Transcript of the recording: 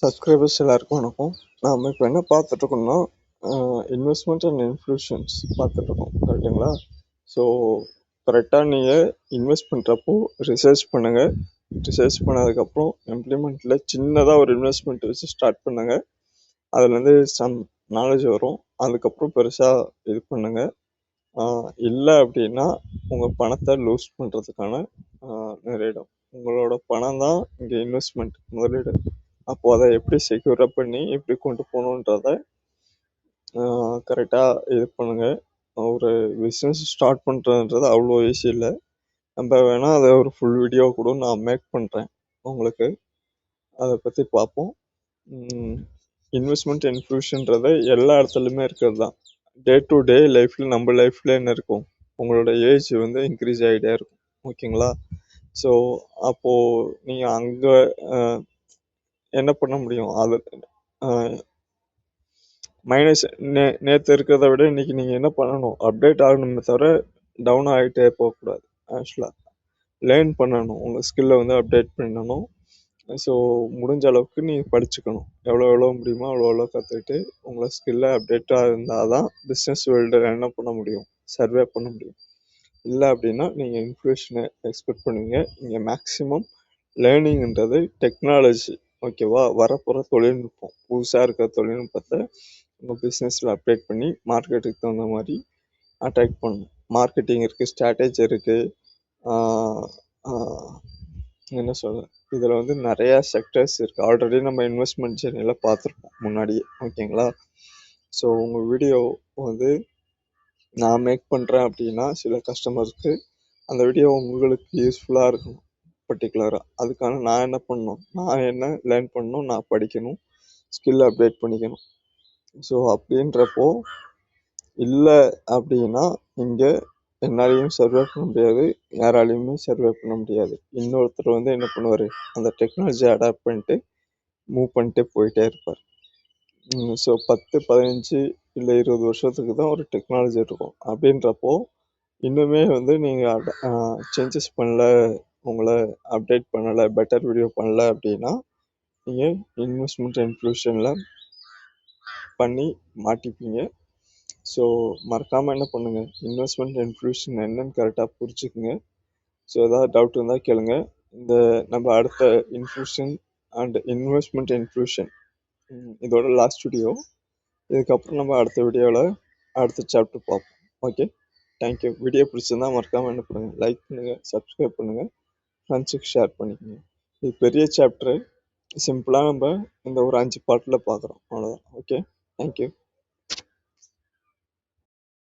Subscribers எல்லாருக்கும் வணக்கம். நாம் இப்போ என்ன பார்த்துட்ருக்கோம்னா இன்வெஸ்ட்மெண்ட் அண்ட் இன்ஃப்ளூஷன்ஸ் பார்த்துட்ருக்கோம் கரெக்டுங்களா ஸோ கரெக்டாக நீங்கள் இன்வெஸ்ட் பண்ணுறப்போ ரிசர்ச் பண்ணுங்கள் ரிசர்ச் பண்ணதுக்கப்புறம் இம்ப்ளிமெண்ட்டில் சின்னதாக ஒரு இன்வெஸ்ட்மெண்ட் வச்சு ஸ்டார்ட் பண்ணுங்கள் அதுலேருந்து சம் நாலேஜ் வரும். அதுக்கப்புறம் பெருசாக இது பண்ணுங்கள் இல்லை அப்படின்னா உங்கள் பணத்தை லூஸ் பண்ணுறதுக்கான நேரிடும் உங்களோட பணம் தான் இங்கே இன்வெஸ்ட்மெண்ட் முதலீடு. அப்போ அதை எப்படி செக்யூராக பண்ணி எப்படி கொண்டு போகணுன்றத கரெக்டாக இது பண்ணுங்க. ஒரு பிஸ்னஸ் ஸ்டார்ட் பண்ணுறதுன்றது அவ்வளோ ஈஸி இல்லை. நம்ம வேணால் அதை ஒரு ஃபுல் வீடியோ கூட நான் மேக் பண்ணுறேன் உங்களுக்கு. அதை பற்றி பார்ப்போம். இன்வெஸ்ட்மெண்ட் இன்ஃப்ளூஷன்றது எல்லா இடத்துலையுமே இருக்கிறது தான். டே டு டே லைஃப்பில் நம்ம லைஃப்பில் என்ன இருக்கும்? உங்களோட ஏஜ் வந்து இன்க்ரீஸ் ஆகிட்டே இருக்கும். ஓகேங்களா ஸோ அப்போது நீங்கள் அங்கே என்ன பண்ண முடியும்? அது மைனஸ் நே நேற்று இருக்கிறத விட இன்னைக்கு நீங்கள் என்ன பண்ணணும்? அப்டேட் ஆகணுமே தவிர டவுன் ஆகிட்டே போகக்கூடாது ஆக்சுவலாக லேர்ன் பண்ணணும். உங்கள் ஸ்கில்லை வந்து அப்டேட் பண்ணணும். ஸோ முடிஞ்ச அளவுக்கு நீங்கள் படிச்சுக்கணும். எவ்வளோ எவ்வளோ முடியுமோ அவ்வளோ எவ்வளோ கற்றுக்கிட்டு உங்களை ஸ்கில்லை அப்டேட்டாக இருந்தால் தான் பிஸ்னஸ் வேர்ல்டில் என்ன பண்ண முடியும்? சர்வே பண்ண முடியும். இல்லை அப்படின்னா நீங்கள் இன்ஃப்ளூஷனை எக்ஸ்பெக்ட் பண்ணுவீங்க. இங்கே மேக்ஸிமம் லேர்னிங்ன்றது டெக்னாலஜி ஓகேவா? வரப்போகிற தொழில்நுட்பம். புதுசாக இருக்கிற தொழில்நுட்பத்தை உங்கள் பிஸ்னஸில் அப்டேட் பண்ணி மார்க்கெட்டுக்கு தகுந்த மாதிரி அட்ராக்ட் பண்ணணும். மார்க்கெட்டிங் இருக்குது ஸ்ட்ராட்டஜி இருக்குது என்ன சொல்ல? இதில் வந்து நிறையா செக்டர்ஸ் இருக்குது ஆல்ரெடி நம்ம இன்வெஸ்ட்மெண்ட் ஜெர்னியில் பார்த்துருப்போம் முன்னாடியே. ஓகேங்களா? ஸோ உங்கள் வீடியோ வந்து நான் மேக் பண்ணுறேன் அப்படின்னா சில கஸ்டமருக்கு அந்த வீடியோ உங்களுக்கு யூஸ்ஃபுல்லாக இருக்கணும். பர்டிகுலராக அதுக்கான நான் என்ன பண்ணணும்? நான் என்ன லேர்ன் பண்ணணும்? நான் படிக்கணும். ஸ்கில் அப்டேட் பண்ணிக்கணும். ஸோ அப்படின்றப்போ இல்லை அப்படின்னா இங்கே என்னாலையும் சர்வே பண்ண முடியாது. யாராலையுமே சர்வே பண்ண முடியாது. இன்னொருத்தர் வந்து என்ன பண்ணுவார்? அந்த டெக்னாலஜியை அடாப்ட் பண்ணிட்டு மூவ் பண்ணிட்டு போயிட்டே இருப்பார். ஸோ பத்து பதினஞ்சு இல்லை இருபது வருஷத்துக்கு தான் ஒரு டெக்னாலஜி இருக்கும். அப்படின்றப்போ இன்னுமே வந்து நீங்கள் சேஞ்சஸ் பண்ணல உங்களை அப்டேட் பண்ணலை பெட்டர் வீடியோ பண்ணல அப்படின்னா நீங்கள் இன்வெஸ்ட்மெண்ட் இன்ஃப்ளூஷனில் பண்ணி மாட்டிப்பீங்க. ஸோ மறக்காமல் என்ன பண்ணுங்கள் இன்வெஸ்ட்மெண்ட் இன்ஃப்ளூஷன் என்னன்னு கரெக்டாக புரிச்சுக்குங்க ஸோ ஏதாவது டவுட் இருந்தால் கேளுங்க. இந்த நம்ம அடுத்த இன்ஃப்ளூஷன் அண்ட் இன்வெஸ்ட்மெண்ட் இன்ஃப்ளூஷன் இதோட லாஸ்ட் வீடியோ இதுக்கப்புறம் நம்ம அடுத்த வீடியோவில் அடுத்த சாப்டர் பார்ப்போம். ஓகே தேங்க்யூ வீடியோ பிடிச்சிருந்தா மறக்காமல் என்ன பண்ணுங்கள் லைக் பண்ணுங்கள் சப்ஸ்கிரைப் பண்ணுங்கள் ஃப்ரெண்ட்ஸுக்கு ஷேர் பண்ணிக்கோங்க. இது பெரிய சாப்டரு சிம்பிளாக நம்ம இந்த ஒரு அஞ்சு பாட்டில் பார்க்குறோம். அவ்வளோதான் ஓகே தேங்க்யூ